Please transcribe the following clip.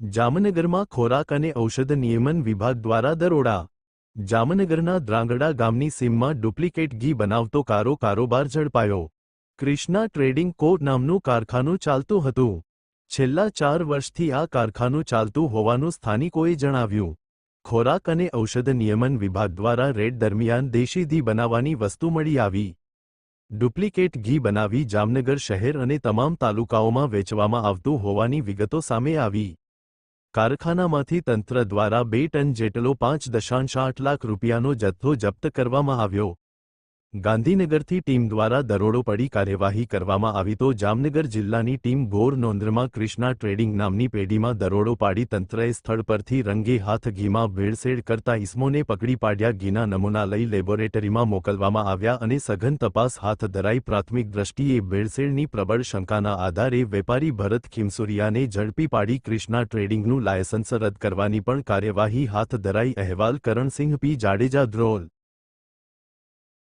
જામનગરમાં ખોરાક અને ઔષધ નિયમન વિભાગ દ્વારા દરોડા. જામનગરના દ્રાંગડા ગામની સીમમાં ડુપ્લિકેટ ઘી બનાવતો કારો કારોબાર ઝડપાયો. ક્રિષ્ના ટ્રેડિંગ કો નામનું કારખાનું ચાલતું હતું. છેલ્લા ચાર વર્ષથી આ કારખાનું ચાલતું હોવાનું સ્થાનિકોએ જણાવ્યું. ખોરાક અને ઔષધ નિયમન વિભાગ દ્વારા રેડ દરમિયાન દેશી ઘી બનાવવાની વસ્તુ મળી આવી. ડુપ્લિકેટ ઘી બનાવી જામનગર શહેર અને તમામ તાલુકાઓમાં વેચવામાં આવતું હોવાની વિગતો સામે આવી. કારખાનામાંથી તંત્ર દ્વારા બે ટન જેટલો પાંચ દશાંશ આઠ લાખ રૂપિયાનો જથ્થો જપ્ત કરવામાં આવ્યો. ગાંધીનગરથી ટીમ દ્વારા દરોડો પડી કાર્યવાહી કરવામાં આવી તો જામનગર જિલ્લાની ટીમ ભોર નોંધમાં ક્રિષ્ના ટ્રેડિંગ નામની પેઢીમાં દરોડો પાડી તંત્રએ સ્થળ પરથી રંગે હાથ ઘીમાં ભેળસેળ કરતા ઇસમોને પકડી પાડ્યા ઘીના નમૂના લઈ લેબોરેટરીમાં મોકલવામાં આવ્યા અને સઘન તપાસ હાથ ધરાઈ પ્રાથમિક દ્રષ્ટિએ ભેળસેળની પ્રબળ શંકાના આધારે વેપારી ભરત ખીમસુરિયાને ઝડપી પાડી ક્રિષ્ના ટ્રેડિંગનું લાયસન્સ રદ કરવાની પણ કાર્યવાહી હાથ ધરાઈ અહેવાલ કરણસિંહ પી જાડેજા ધ્રોલ